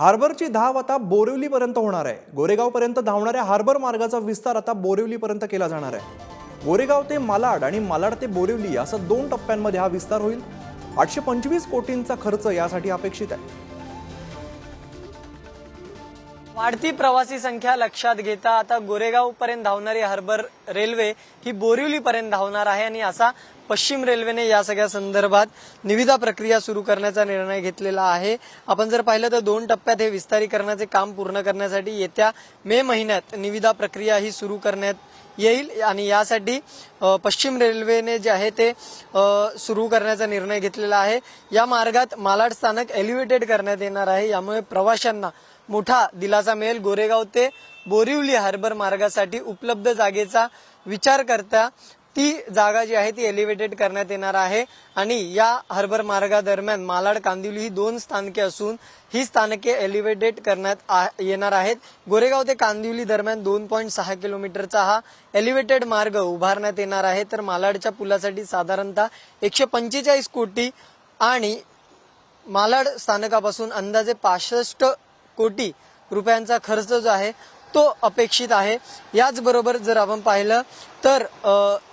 हार्बरची धाव आता बोरिवलीपर्यंत होणार आहे. गोरेगावपर्यंत धावणाऱ्या हार्बर मार्गाचा विस्तार आता बोरिवलीपर्यंत केला जाणार आहे. गोरेगाव ते मालाड आणि मालाड ते बोरिवली असं दोन टप्प्यांमध्ये हा विस्तार होईल. आठशे पंचवीस कोटींचा खर्च यासाठी अपेक्षित आहे. वाढती प्रवासी संख्या लक्षात घेता आता गोरेगाव पर्यंत धावणारी हार्बर रेल्वे ही बोरिवली पर्यंत धावणार आहे आणि असा पश्चिम रेल्वेने या सगळ्या संदर्भात निविदा प्रक्रिया सुरू करण्याचा निर्णय घेतलेला आहे. आपण जर पाहिलं तर दोन टप्प्यात हे विस्तारीकरणाचे काम पूर्ण करण्यासाठी येत्या मे महिन्यात निविदा प्रक्रिया ही सुरू करण्यात येईल आणि यासाठी पश्चिम रेल्वेने जे आहे ते सुरू करण्याचा निर्णय घेतलेला आहे. या मार्गात मालाड स्थानक एलिव्हेटेड करण्यात येणार आहे. यामुळे प्रवाशांना मोठा दिलासा मिळेल. गोरेगाव ते बोरिवली हार्बर मार्गासाठी उपलब्ध जागेचा विचार करता ती जागा जी आहे ती एलिव्हेटेड करण्यात येणार आहे. आणि या हार्बर मार्गादरम्यान मालाड कांदिवली ही दोन स्थानके असून ही स्थानके एलिव्हेटेड करण्यात आ- येणार आहेत. गोरेगाव ते कांदिवली दरम्यान दोन पॉईंट सहा किलोमीटरचा हा एलिव्हेटेड मार्ग उभारण्यात येणार आहे. तर मालाडच्या पुलासाठी साधारणतः एकशे पंचेचाळीस कोटी आणि मालाड स्थानकापासून अंदाजे पासष्ट कोटी रुपयांचा खर्च जो आहे तो अपेक्षित आहे. याचबरोबर जर आपण पाहिलं तर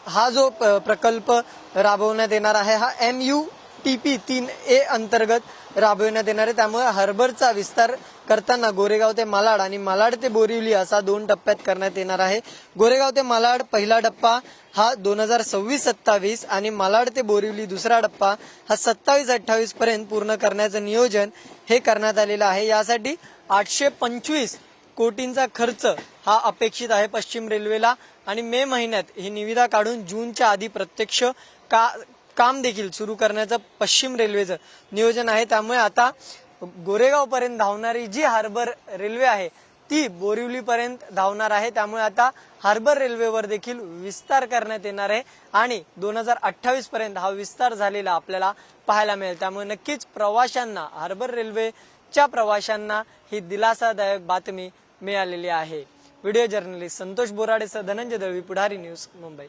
हा जो प- प्रकल्प राबवण्यात येणार आहे हा एम यू टी पी तीन ए अंतर्गत राबविण्यात येणार आहे. त्यामुळे हार्बरचा विस्तार करताना गोरेगाव ते मालाड आणि मालाड ते बोरिवली असा दोन टप्प्यात करण्यात येणार आहे. गोरेगाव ते मालाड पहिला टप्पा हा दोन हजार सव्वीस सत्तावीस आणि मालाड ते बोरिवली दुसरा टप्पा हा सत्तावीस अठ्ठावीस पर्यंत पूर्ण करण्याचं नियोजन हे करण्यात आलेलं आहे. यासाठी आठशे पंचवीस कोटींचा खर्च हा अपेक्षित आहे पश्चिम रेल्वेला आणि मे महिन्यात ही निविदा काढून जूनच्या आधी प्रत्यक्ष का काम देखील सुरू करण्याचं पश्चिम रेल्वेचं नियोजन आहे. त्यामुळे आता गोरेगाव पर्यंत धावणारी जी हार्बर रेल्वे आहे ती बोरिवली पर्यंत धावणार आहे. त्यामुळे आता हार्बर रेल्वेवर देखील विस्तार करण्यात येणार आहे आणि दोन हजार अठ्ठावीस पर्यंत हा विस्तार झालेला आपल्याला पाहायला मिळेल. त्यामुळे नक्कीच प्रवाशांना हार्बर रेल्वेच्या प्रवाशांना ही दिलासादायक बातमी मिळालेली आहे. व्हिडिओ जर्नलिस्ट संतोष बोराडेसह धनंजय दळवी पुढारी न्यूज मुंबई.